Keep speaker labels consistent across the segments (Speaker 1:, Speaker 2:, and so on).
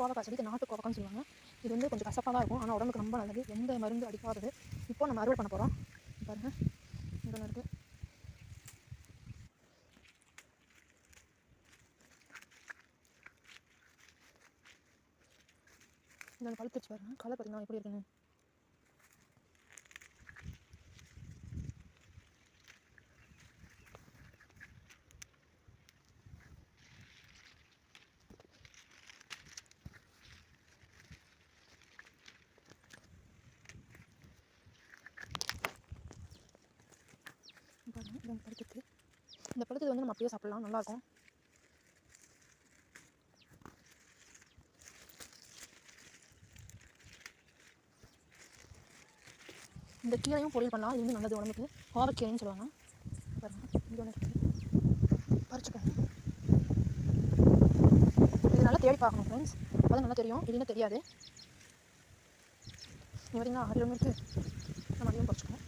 Speaker 1: கோவக்காய் செடி இது நாட்டு கோவக்கான்னு சொல்லுவாங்க. இது வந்து கொஞ்சம் கசப்பாக தான் இருக்கும். ஆனால் உடம்புக்கு ரொம்ப நல்லது. எந்த மருந்து அடிக்காதது. இப்போ நம்ம அறுவடை பண்ண போகிறோம் பாருங்கள் இங்கே ஒன்று இருக்குது இந்த பழுத்துச்சு பாருங்க. கலர் பார்த்திங்கன்னா எப்படி இருக்குன்னு? பாருங்க இது இந்த பழுத்தது வந்து நம்ம அப்படியே சாப்பிடலாம் நல்லாயிருக்கும். இந்த கீரையும் பொரியல் பண்ணலாம் இது வந்து நல்லது உடம்புக்கு. கோவக்கீரைன்னு சொல்லுவாங்க. பாருங்க இது ஒன்று இருக்குது பறிச்சுக்கோங்க. இது நல்லா தேடி பார்க்கணும் ஃப்ரெண்ட்ஸ் அப்போ நல்லா தெரியும் இல்லைன்னா தெரியாது. இங்கே பார்த்தீங்கன்னா ஆறு ஒன்று இருக்குது நம்ம அதையும் பறிச்சுக்கணும்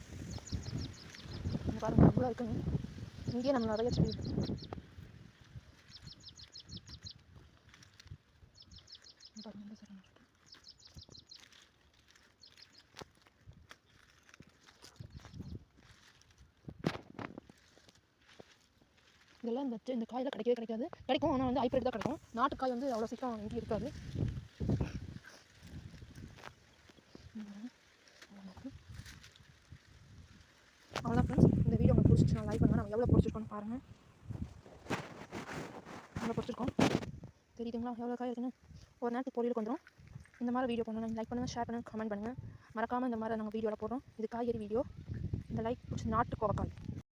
Speaker 1: பாருங்கள் அவ்வளோ இருக்குங்க இங்கேயே நம்ம நிறைய செடி இதெல்லாம் இந்த இந்த காயில் கிடைக்கவே கிடைக்காது. கிடைக்கும் ஆனால் வந்து ஹைப்ரிட் தான் கிடைக்கும். நாட்டுக்காய் வந்து அவ்வளோ சீக்கிரம் இங்கே இருக்காது அவ்வளோதான் ஃப்ரெண்ட்ஸ் இந்த நான் லைக் பண்ணுவேன் நம்ம எவ்வளோ பிடிச்சிருக்கோன்னு பாருங்கள் எவ்வளோ பிடிச்சிருக்கோம்? தெரியுதுங்களா? எவ்வளோ காய் இருக்குன்னு? ஒரு நேரத்துக்கு பொரியலுக்கு வந்துடும் இந்த மாதிரி வீடியோ பண்ணணும் லைக் பண்ணுங்கள் ஷேர் பண்ணுங்கள் கமெண்ட் பண்ணுங்கள் மறக்காமல் இந்த மாதிரி நாங்கள் வீடியோவில் போடுறோம். இது காய்கறி வீடியோ இந்த லைக் பிடிச்ச நாட்டு கோவக்காய்